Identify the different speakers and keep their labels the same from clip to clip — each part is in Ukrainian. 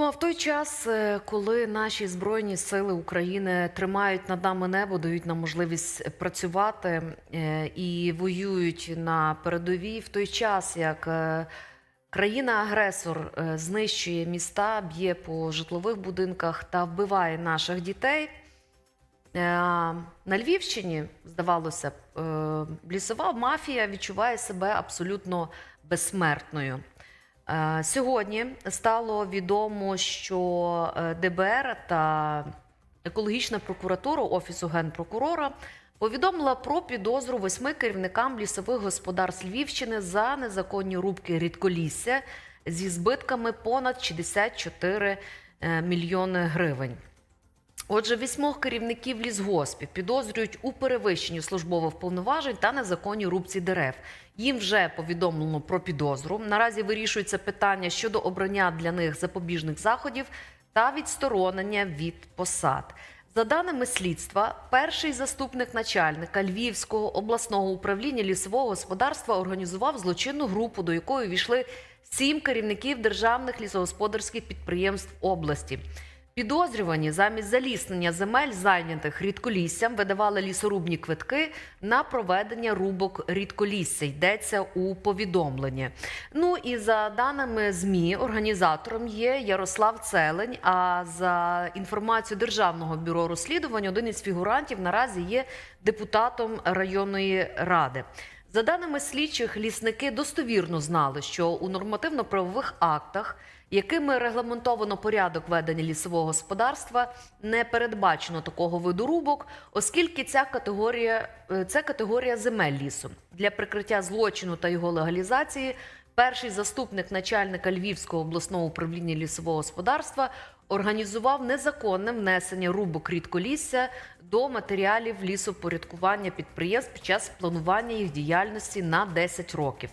Speaker 1: Ну а в той час, е, коли наші збройні сили України тримають над нами небо, дають нам можливість працювати е, і воюють на передовій, в той час як е, країна-агресор знищує міста, б'є по житлових будинках та вбиває наших дітей. На Львівщині, здавалося б, лісова мафія відчуває себе абсолютно безсмертною. Е, Сьогодні стало відомо, що е, ДБР та екологічна прокуратура Офісу генпрокурора повідомила про підозру восьми керівникам лісових господарств Львівщини за незаконні рубки рідколісся зі збитками понад 64 е, мільйони гривень. Отже, вісьмох керівників лісгоспів підозрюють у перевищенні службових повноважень та незаконній рубці дерев. Їм вже повідомлено про підозру. Наразі вирішується питання щодо обрання для них запобіжних заходів та відсторонення від посад. За даними слідства, перший заступник начальника Львівського обласного управління лісового господарства організував злочинну групу, до якої війшли сім керівників державних лісогосподарських підприємств області. Підозрювані замість заліснення земель, зайнятих рідколіссям, видавали лісорубні квитки на проведення рубок рідколісся. Йдеться у повідомленні. Ну і за даними ЗМІ, організатором є Ярослав Целень. А за інформацією Державного бюро розслідувань, один із фігурантів наразі є депутатом районної ради. За даними слідчих, лісники достовірно знали, що у нормативно-правових актах якими регламентовано порядок ведення лісового господарства, не передбачено такого виду рубок, оскільки ця категорія е, це категорія земель лісу для прикриття злочину та його легалізації. Перший заступник начальника Львівського обласного управління лісового господарства організував незаконне внесення рубок рідколісся до матеріалів лісопорядкування підприємств під час планування їх діяльності на 10 років.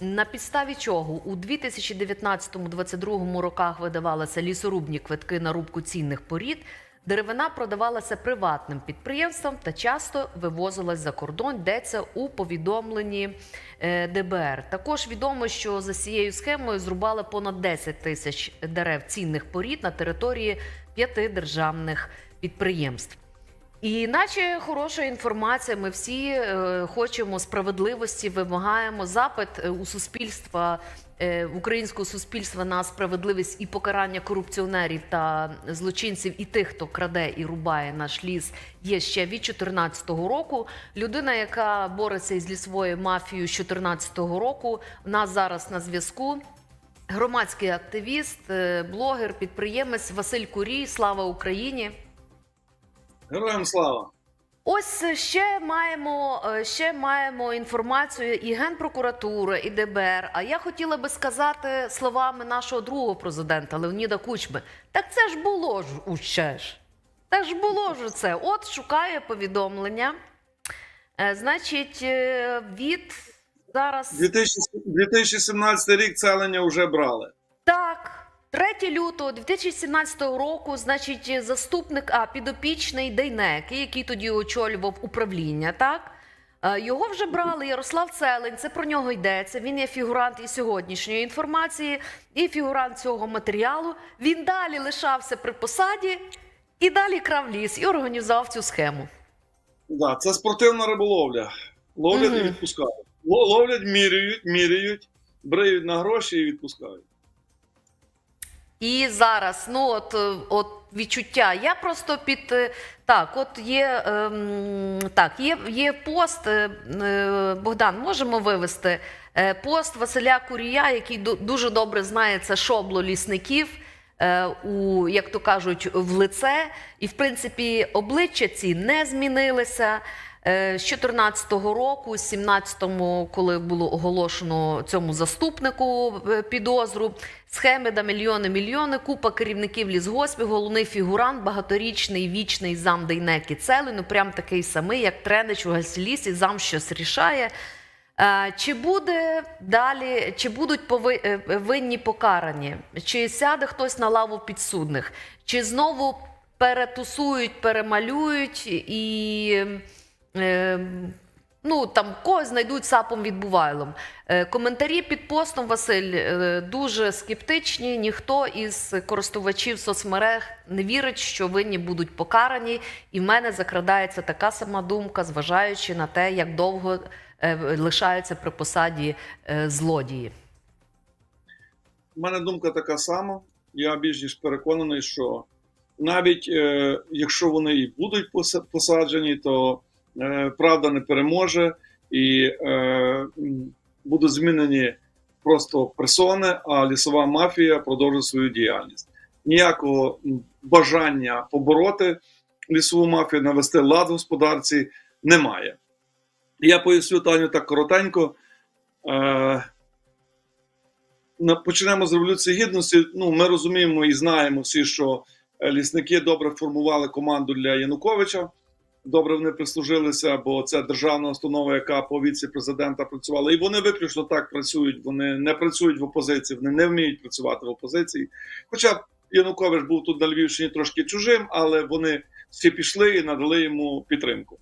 Speaker 1: На підставі чого у 2019-2022 роках видавалися лісорубні квитки на рубку цінних порід, деревина продавалася приватним підприємствам та часто вивозилась за кордон, йдеться у повідомленні е, ДБР. Також відомо, що за цією схемою зрубали понад 10 тисяч дерев цінних порід на території п'яти державних підприємств. І наче хороша інформація, ми всі е, хочемо справедливості, вимагаємо запит е, у суспільства, е, українського суспільства на справедливість і покарання корупціонерів та злочинців, і тих, хто краде і рубає наш ліс, є ще від 2014 року. Людина, яка бореться із лісовою мафією з 2014 року, у нас зараз на зв'язку. Громадський активіст, блогер, підприємець Василь Курій. Слава Україні!
Speaker 2: Героям слава!
Speaker 1: Ось ще маємо е, ще маємо інформацію і генпрокуратури, і ДБР. А я хотіла би сказати словами нашого другого президента Леоніда Кучми: так це ж було ж уще ж. Так ж було ж це. От шукає повідомлення. Е, Значить, е, від зараз
Speaker 2: 2000 2017 рік целення вже брали.
Speaker 1: Так, 3 лютого 2017 року, значить, заступник, а підопічний Дейнеки, який тоді очолював управління, так? Е, Його вже брали Ярослав Целень, це про нього йдеться. Він є фігурант і сьогоднішньої інформації, і фігурант цього матеріалу. Він далі лишався при посаді і далі крав ліс і організував цю схему.
Speaker 2: Да, це спортивна риболовля. Ловлять і
Speaker 1: Мгм.
Speaker 2: відпускають. Ловлять, міряють, міряють, бриють на гроші і відпускають.
Speaker 1: І зараз, ну от, е, от відчуття. Я просто під е, так, от є ем, так, є, є пост. е, е, Богдан, можемо вивести е, пост Василя Курія, який ду- дуже добре знає це шобло лісників. У, як то кажуть, в лице, і в принципі обличчя ці не змінилися. Е, З 14-го року, з 17-му, коли було оголошено цьому заступнику е, підозру, схеми на мільйони мільйони, купа керівників лісгоспів, головний фігурант, багаторічний вічний зам Дейнекі Цели, ну прям такий самий, як Тренич у Гасілісі, зам щось рішає. Е, Чи буде далі, чи будуть винні покарані? Чи сяде хтось на лаву підсудних? Чи знову перетусують, перемалюють і е, Ну там когось знайдуть сапом відбувайлом. Е, коментарі під постом Василь е, дуже скептичні. Ніхто із користувачів соцмерег не вірить, що винні будуть покарані. І в мене закрадається така сама думка, зважаючи на те, як довго е, лишаються при посаді злодії.
Speaker 2: У мене думка така сама. Я більш ніж переконаний, що навіть якщо вони і будуть посаджені, то правда не переможе і е, будуть змінені просто персони, а лісова мафія продовжить свою діяльність. Ніякого бажання побороти лісову мафію, навести лад в господарці немає. Я поясню Таню так коротенько. Е, почнемо з революції гідності. Ну, ми розуміємо і знаємо всі, що е, лісники добре формували команду для Януковича. Добре вони прислужилися, бо це державна установа, яка по віці президента працювала. І вони виключно так працюють. Вони не працюють в опозиції, вони не вміють працювати в опозиції. Хоча Янукович був тут на Львівщині трошки чужим, але вони всі пішли і надали йому підтримку.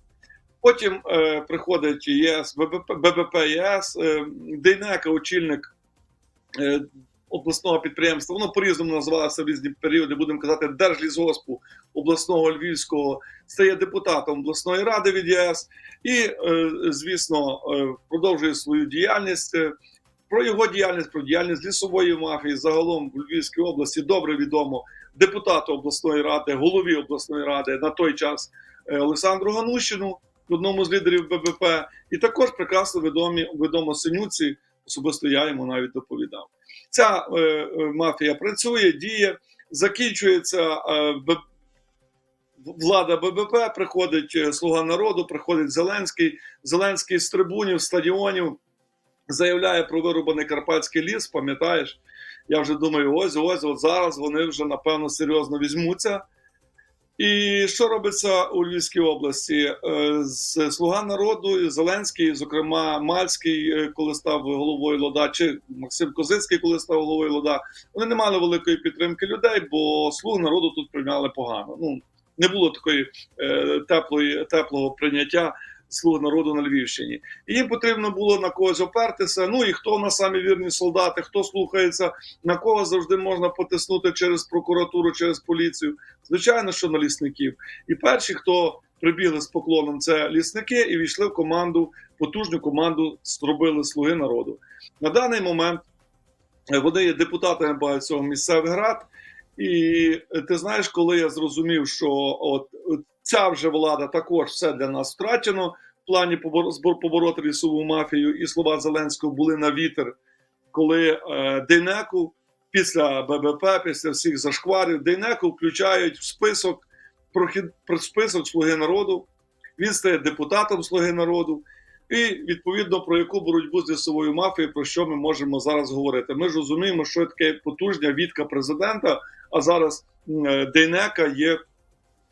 Speaker 2: Потім е, приходить ЄС, ББП, ЄС, е, Дейнека, очільник е, обласного підприємства. Воно по-різному називалося в різні періоди, будемо казати, Держлісгоспу обласного Львівського, стає депутатом обласної ради від ЄС і, е, звісно, е, продовжує свою діяльність. Е, Про його діяльність, про діяльність лісової мафії загалом в Львівській області добре відомо депутату обласної ради, голові обласної ради на той час Олександру Ганущину, одному з лідерів ББП, і також прекрасно відомі відомо синюці. Особисто я йому навіть доповідав. Ця е, е, мафія працює, діє, закінчується е, влада ББП, приходить е, Слуга народу, приходить Зеленський. Зеленський з трибунів, стадіонів заявляє про вирубаний карпатський ліс. Пам'ятаєш? Я вже думаю, ось ось, от зараз вони вже напевно серйозно візьмуться. І що робиться у Львівській області? Е, З Слуга народу, Зеленський, зокрема Мальський, е, коли став головою Лода, чи Максим Козицький, коли став головою Лода, вони не мали великої підтримки людей, бо слуг народу тут прийняли погано. Ну не було такої е, теплої, теплого прийняття слуг народу на Львівщині. І їм потрібно було на когось опертися. Ну і хто в нас самі вірні солдати, хто слухається, на кого завжди можна потиснути через прокуратуру, через поліцію. Звичайно, що на лісників. І перші, хто прибігли з поклоном, це лісники, і війшли в команду, потужну команду зробили слуги народу. На даний момент е, вони є депутатами багатьох місцевих рад. І ти знаєш, коли я зрозумів, що от ця вже влада також все для нас втрачено в плані побороти лісову мафію, і слова Зеленського були на вітер, коли е, Дейнеку після ББП, після всіх зашкварів, Дейнеку включають в список про список Слуги народу. Він стає депутатом Слуги народу. І відповідно про яку боротьбу з лісовою мафією, про що ми можемо зараз говорити. Ми ж розуміємо, що таке потужня відка президента. А зараз е, Дейнека є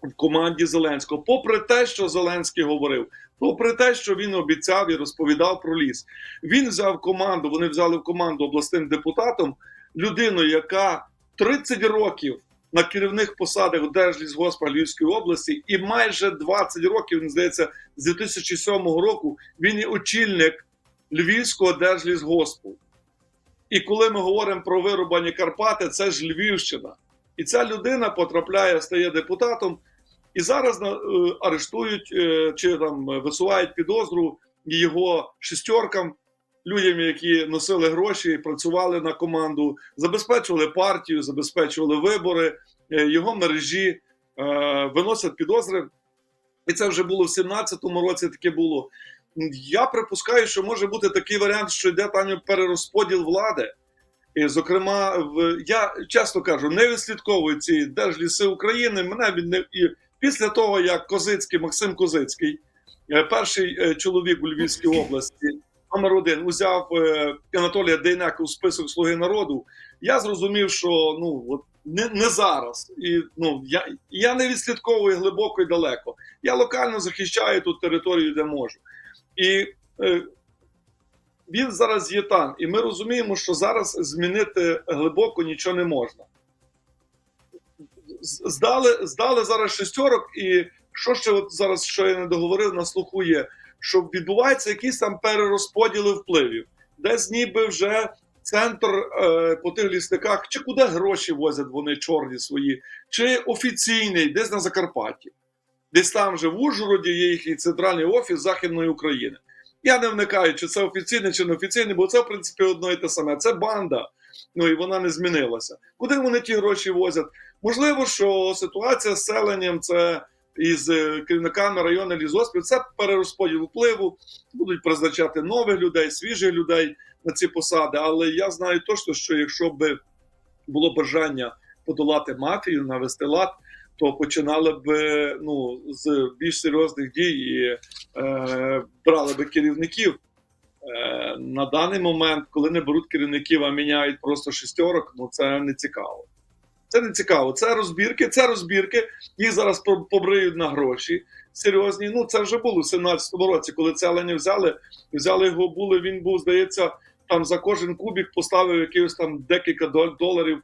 Speaker 2: в команді Зеленського. Попри те, що Зеленський говорив, попри те, що він обіцяв і розповідав про ліс, він взяв команду. Вони взяли в команду обласним депутатом людину, яка 30 років на керівних посадах у Держлісгоспа Львівської області, і майже 20 років, він здається, з 2007 року він є очільник Львівського держлісгоспу. І коли ми говоримо про вирубані Карпати, це ж Львівщина. І ця людина потрапляє, стає депутатом, і зараз е, арештують е, чи там е, висувають підозру його шестеркам, людям, які носили гроші, працювали на команду, забезпечували партію, забезпечували вибори, е, його мережі е, виносять підозри. І це вже було в 17-му році. Таке було. Я припускаю, що може бути такий варіант, що йде там перерозподіл влади. І, зокрема, в я часто кажу, не відслідковую ці держліси України. Мене від не і після того, як Козицький, Максим Козицький, е, перший е, чоловік у Львівській області, номер один, узяв е, Анатолія Дейнека у список Слуги народу. Я зрозумів, що ну от не, не зараз. І ну я, я не відслідковую глибоко і далеко. Я локально захищаю ту територію, де можу. І е, він зараз є там, і ми розуміємо, що зараз змінити глибоко нічого не можна. Здали, здали зараз шестерок, і що ще от зараз, що я не договорив, на слуху є. що відбуваються якісь там перерозподіли впливів, десь ніби вже центр е, по тих лісниках, чи куди гроші возять вони чорні свої, чи офіційний, десь на Закарпатті. Десь там же в Ужгороді є їхній центральний офіс Західної України. Я не вникаю, чи це офіційне, чи не офіційне, бо це, в принципі, одно і те саме. Це банда, ну і вона не змінилася. Куди вони ті гроші возять? Можливо, що ситуація з селенням це із е, керівниками району лісгоспів, це перерозподіл впливу, будуть призначати нових людей, свіжих людей на ці посади. Але я знаю точно, що якщо б було бажання подолати мафію, навести лад, то починали б ну, з більш серйозних дій і е, брали би керівників. Е, на даний момент, коли не беруть керівників, а міняють просто шістерок, ну це не цікаво. Це не цікаво. Це розбірки, це розбірки. Їх зараз по- побриють на гроші серйозні. Ну це вже було в 17-му році, коли це оленя взяли. Взяли його, були. Він був, здається, там за кожен кубік поставив якихось там декілька доларів.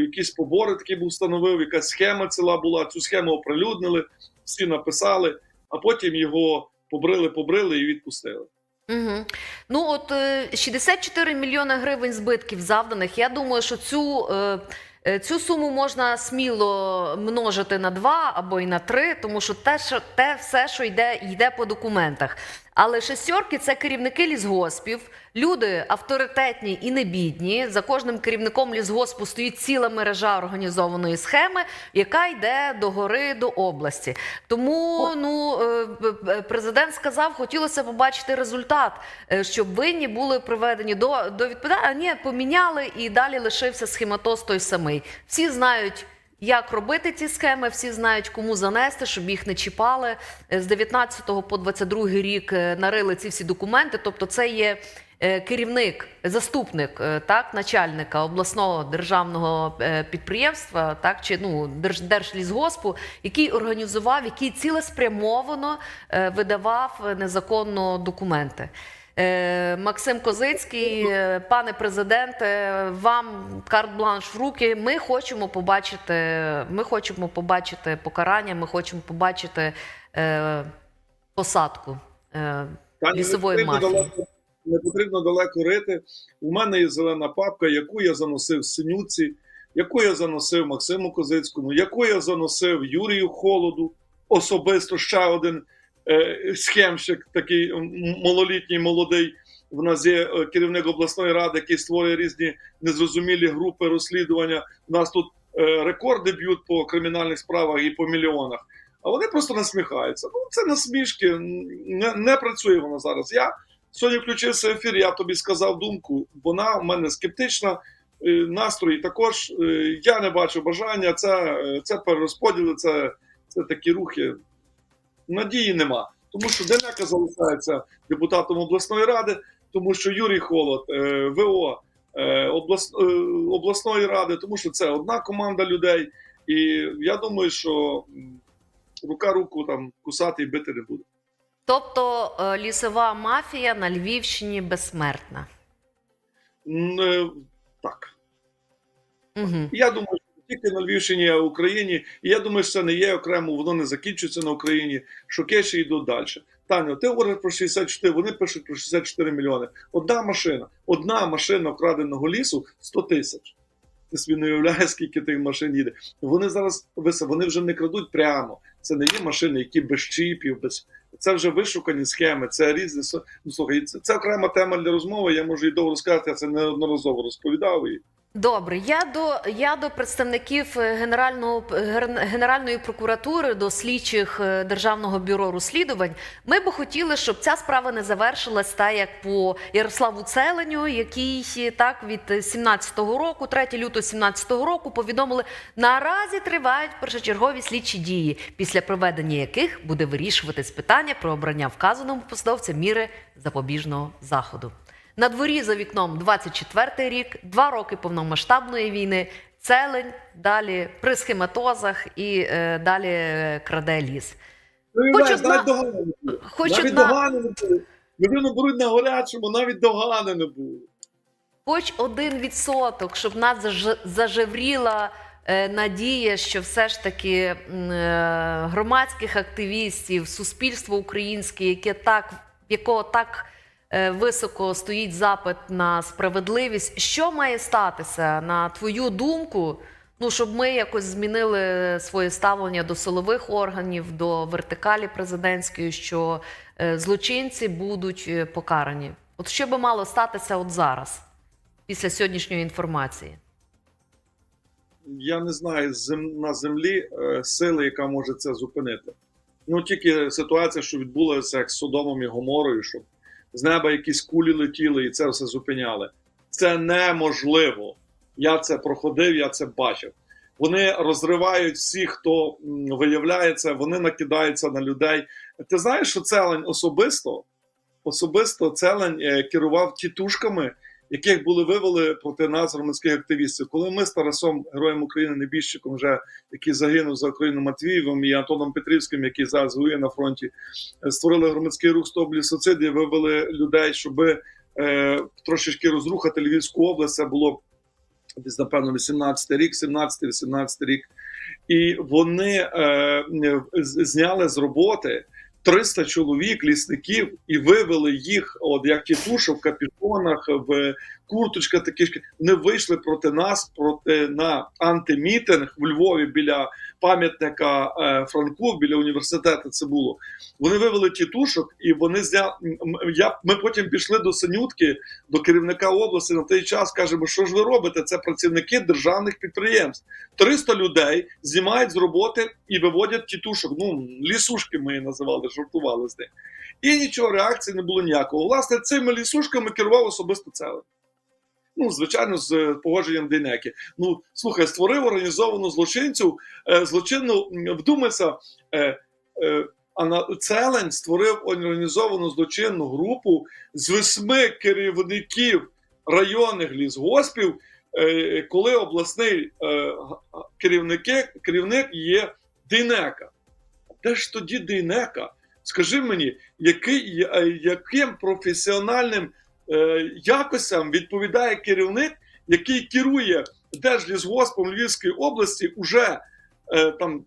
Speaker 2: Якісь побори такі був встановив, якась схема ціла була. Цю схему оприлюднили, всі написали, а потім його побрили, побрили і відпустили.
Speaker 1: Угу. Ну от е, 64 мільйони гривень збитків завданих. Я думаю, що цю, е, е, цю суму можна сміло множити на два або й на три, тому що те, що те все, що йде, йде по документах. Але шестерки це керівники лісгоспів, люди авторитетні і не бідні. За кожним керівником лісгоспу стоїть ціла мережа організованої схеми, яка йде до гори до області. Тому ну е, б- б- президент сказав, хотілося побачити результат, е, щоб винні були приведені до, до відповідальності. А ні, поміняли і далі лишився схематоз той самий. Всі знають. Як робити ці схеми, всі знають, кому занести, щоб їх не чіпали. Е, З 19 по 22 рік е, нарили ці всі документи. Тобто, це є е, керівник, заступник так, начальника обласного державного підприємства, так чи ну держ, держлісгоспу, який організував, який цілеспрямовано видавав незаконно документи. Е, Максим Козицький, е, пане президенте, вам карт-бланш в руки. Ми хочемо побачити. Ми хочемо побачити покарання. Ми хочемо побачити е, посадку. Е, Лісової
Speaker 2: не
Speaker 1: мафії.
Speaker 2: далеко- не потрібно далеко рити. У мене є зелена папка, яку я заносив Синюці, яку я заносив Максиму Козицькому, яку я заносив Юрію Холоду, особисто ще один схемщик, такий малолітній, молодий. В нас є е, керівник обласної ради, який створює різні незрозумілі групи розслідування. У нас тут е, рекорди б'ють по кримінальних справах і по мільйонах. А вони просто насміхаються. Ну, це насмішки. Не, не працює воно зараз. Я сьогодні включився ефір, я тобі сказав думку. Вона в мене скептична. е, Настрої також. Е, Я не бачу бажання. Це, е, це перерозподіли, це, це такі рухи. Надії нема. Тому що Денека залишається депутатом обласної ради, тому що Юрій Холод, е, ВО е, облас, е, обласної ради, тому що це одна команда людей. І я думаю, що рука руку там кусати і бити не буде.
Speaker 1: тобто лісова мафія на Львівщині безсмертна.
Speaker 2: М, е, Так.
Speaker 1: Угу.
Speaker 2: Я думаю, не тільки на Львівщині, а в Україні. І я думаю, що це не є окремо, воно не закінчується на Україні, що кеші йдуть далі. Таню, ти говориш про 64, вони пишуть про 64 мільйони. Одна машина, одна машина вкраденого лісу 100 тисяч. Ти собі не уявляєш, скільки тих машин їде. Вони зараз вони вже не крадуть прямо. Це не є машини, які без чіпів, без це вже вишукані схеми, це різні ну, слухай, це, це окрема тема для розмови. Я можу і довго розказати, я це неодноразово розповідав. І
Speaker 1: Добре, я до я до представників е, генерального ген- генеральної прокуратури, до слідчих е, державного бюро розслідувань. Ми би хотіли, щоб ця справа не завершилась так, як по Ярославу Целеню, який е, так від 17-го року, 3 лютого 17-го року, повідомили наразі тривають першочергові слідчі дії, після проведення яких буде вирішуватись питання про обрання вказаному посадовця міри запобіжного заходу. На дворі за вікном 24-й рік, два роки повномасштабної війни, целень, далі при схематозах і е, далі е, краде ліс.
Speaker 2: Хоч
Speaker 1: одна-
Speaker 2: навіть догани не навіть
Speaker 1: одна,
Speaker 2: догани не було. Людину беруть на горячому, навіть догани не було.
Speaker 1: хоч один відсоток, щоб нас заж- зажевріла е, надія, що все ж таки е, громадських активістів, суспільство українське, яке так, якого так високо стоїть запит на справедливість, що має статися на твою думку? Ну, щоб ми якось змінили своє ставлення до силових органів, до вертикалі президентської, що е, злочинці будуть е, покарані. От що би мало статися от зараз, після сьогоднішньої інформації?
Speaker 2: Я не знаю на землі е, сили, яка може це зупинити. Ну тільки ситуація, що відбулася як з Содомом і Гоморою, що з неба якісь кулі летіли і це все зупиняли. Це неможливо. Я це проходив, я це бачив. Вони розривають всіх, хто виявляється, вони накидаються на людей. Ти знаєш, що Целень особисто, особисто Целень е, керував тітушками, яких були вивели проти нас громадських активістів. Коли ми з Тарасом, героєм України, небіжчиком, вже який загинув за Україну Матвієвим і Антоном Петрівським, який зараз воює на фронті, е, створили громадський рух «Стоп лісоциди», вивели людей, щоб е, трошечки розрухати Львівську область. Це було десь, напевно, 18 рік, 17-18 рік. І вони е, зняли з роботи 300 чоловік, лісників, і вивели їх, от як тітуша в капітонах, в курточках такі. Вони вийшли проти нас проти на антимітинг в Львові біля пам'ятника е, Франку, біля університету. Це було. Вони вивели тітушок, і вони м- я, Ми потім пішли до Синютки, до керівника області на той час. кажемо, що ж ви робите? Це працівники державних підприємств. 300 людей знімають з роботи і виводять тітушок. Ну, лісушки ми її називали, жартували з них. І нічого, реакції не було ніякого. Власне, цими лісушками керував особисто Целин. Ну, звичайно, з е, погодженням Дейнеки. Ну, слухай, створив організовану злочинцю, е, злочинну, вдумайся, е, Целень створив організовану злочинну групу з восьми керівників районних лісгоспів, коли обласний керівники, керівник є Дейнека. Де ж тоді Дейнека? Скажи мені, який, яким професіональним якостям відповідає керівник, який керує Держлісгоспом Львівської області уже е, там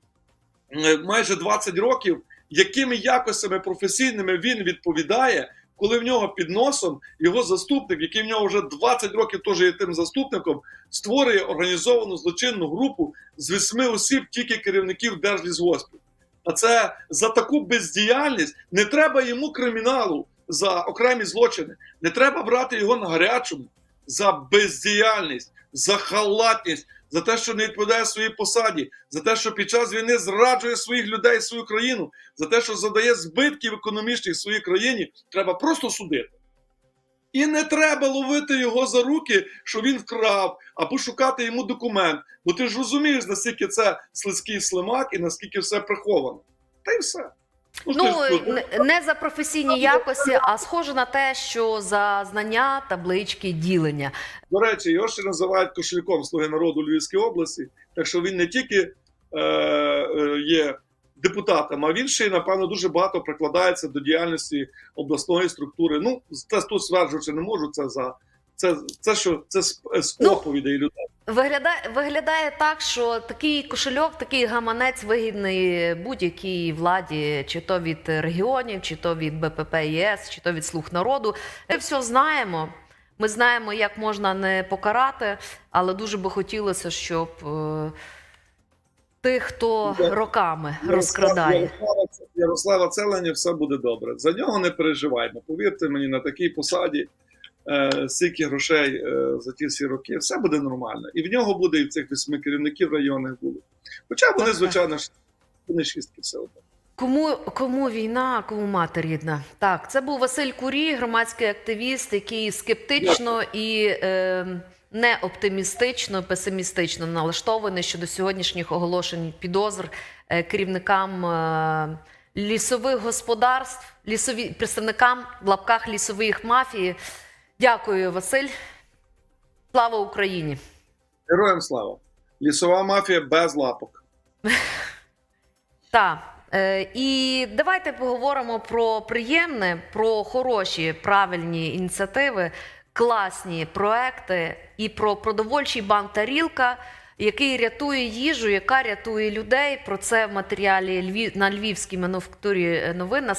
Speaker 2: е, майже 20 років, якими якостями професійними він відповідає, коли в нього під носом його заступник, який в нього вже 20 років теж є тим заступником, створює організовану злочинну групу з восьми осіб, тільки керівників Держлісгоспів. А це за таку бездіяльність не треба йому криміналу за окремі злочини. Не треба брати його на гарячому за бездіяльність, за халатність, за те, що не відповідає своїй посаді, за те, що під час війни зраджує своїх людей, свою країну, за те, що задає збитків економічних своїй країні, треба просто судити. І не треба ловити його за руки, що він вкрав, або шукати йому документ. Бо ти ж розумієш, наскільки це слизький слимак і наскільки все приховано. Та й все.
Speaker 1: Ну, не- не за професійні якості, а схоже на те, що за знання, таблички, ділення.
Speaker 2: До речі, його ще називають кошельком Слуги народу Львівської області. Так що він не тільки е, е, є депутатом, а він ще й, напевно, дуже багато прикладається до діяльності обласної структури. Ну, це тут стверджувати не можу. Це за це, це що це з, з
Speaker 1: Ну,
Speaker 2: оповідей людей.
Speaker 1: Виглядає, виглядає так, що такий кошельок, такий гаманець вигідний будь-якій владі, чи то від регіонів, чи то від БПП ЄС, чи то від слуг народу. Ми все знаємо. Ми знаємо, як можна не покарати, але дуже би хотілося, щоб е, тих, хто роками розкрадає.
Speaker 2: Ярослава, Целеня все буде добре. За нього не переживаймо. Повірте мені, на такій посаді стільки грошей е, за ті всі роки, все буде нормально. І в нього буде, і в цих восьми керівників районних буде. Хоча вони, звичайно ж, вони шістки все одно.
Speaker 1: Кому, кому війна, а кому мати рідна? Так, це був Василь Курій, громадський активіст, який скептично і е, не оптимістично, песимістично налаштований щодо сьогоднішніх оголошень підозр е, керівникам е, лісових господарств, лісові представникам в лапках лісових мафії. Дякую, Василь. Слава Україні!
Speaker 2: Героям слава! Лісова мафія без лапок.
Speaker 1: Так. Е, і давайте поговоримо про приємне, про хороші правильні ініціативи, класні проекти і про продовольчий банк Тарілка, який рятує їжу, яка рятує людей. Про це в матеріалі на львівській мануфактурі новин на